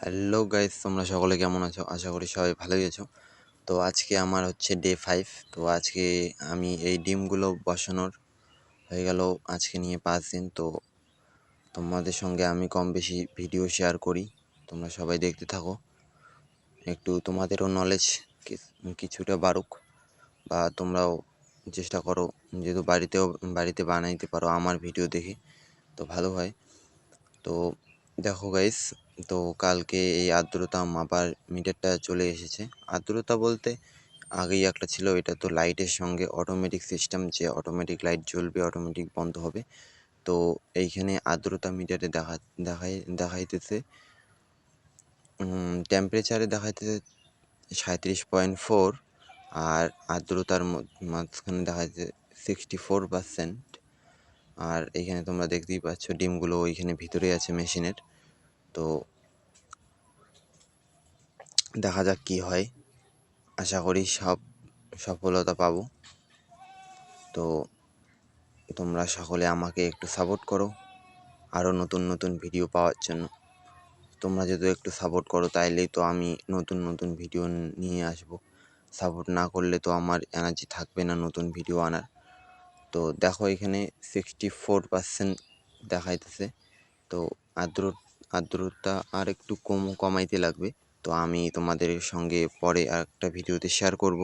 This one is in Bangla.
হ্যালো গাইস তোমরা সকলে কেমন আছো? আশা করি সবাই ভালোই আছো। তো আজকে আমার হচ্ছে ডে ফাইভ তো আজকে আমি এই ডিমগুলো বসানোর হয়ে গেল আজকে নিয়ে পাঁচ দিন। তো তোমাদের সঙ্গে আমি কম বেশি ভিডিও শেয়ার করি। তোমরা সবাই দেখতে থাকো। একটু তোমাদেরও নলেজ কিছুটা বাড়ুক। বা তোমরাও চেষ্টা করো, যেহেতু বাড়িতেও, বাড়িতে বানাইতে পারো আমার ভিডিও দেখে। তো ভালো হয়। তো দেখো গাইস তো কালকে এই আর্দ্রতা মাপার মিটারটা চলে এসেছে। আর্দ্রতা বলতে আগেই একটা ছিল, এটা তো লাইটের সঙ্গে অটোমেটিক সিস্টেম যে অটোমেটিক লাইট জ্বলবে অটোমেটিক বন্ধ হবে। তো এইখানে আর্দ্রতা মিটারে দেখা, দেখাই, দেখাইতেছে টেম্পারেচারে দেখাইতেছে সাঁত্রিশ পয়েন্ট ফোর আর আর্দ্রতার মাঝখানে দেখা যাচ্ছে সিক্সটি ফোর পার্সেন্ট আর এখানে তোমরা দেখতেই পাচ্ছ, ডিমগুলো ওইখানে ভিতরে আছে মেশিনের তো দেখা যাক কি হয়। আশা করি সব সফলতা পাবো। তো তোমরা সকলে আমাকে একটু সাপোর্ট করো আরও নতুন নতুন ভিডিও পাওয়ার জন্য। তোমরা যদি একটু সাপোর্ট করো তাইলেই তো আমি নতুন নতুন ভিডিও নিয়ে আসব। সাপোর্ট না করলে তো আমার এনার্জি থাকবে না নতুন ভিডিও আনার। তো দেখো এখানে সিক্সটি ফোর পার্সেন্ট দেখাইতেছে। তো আর্দ্র আর্দ্রতা আর একটু কম কমাইতে লাগবে। তো আমি তোমাদের সঙ্গে পরে আর একটা ভিডিওতে শেয়ার করব।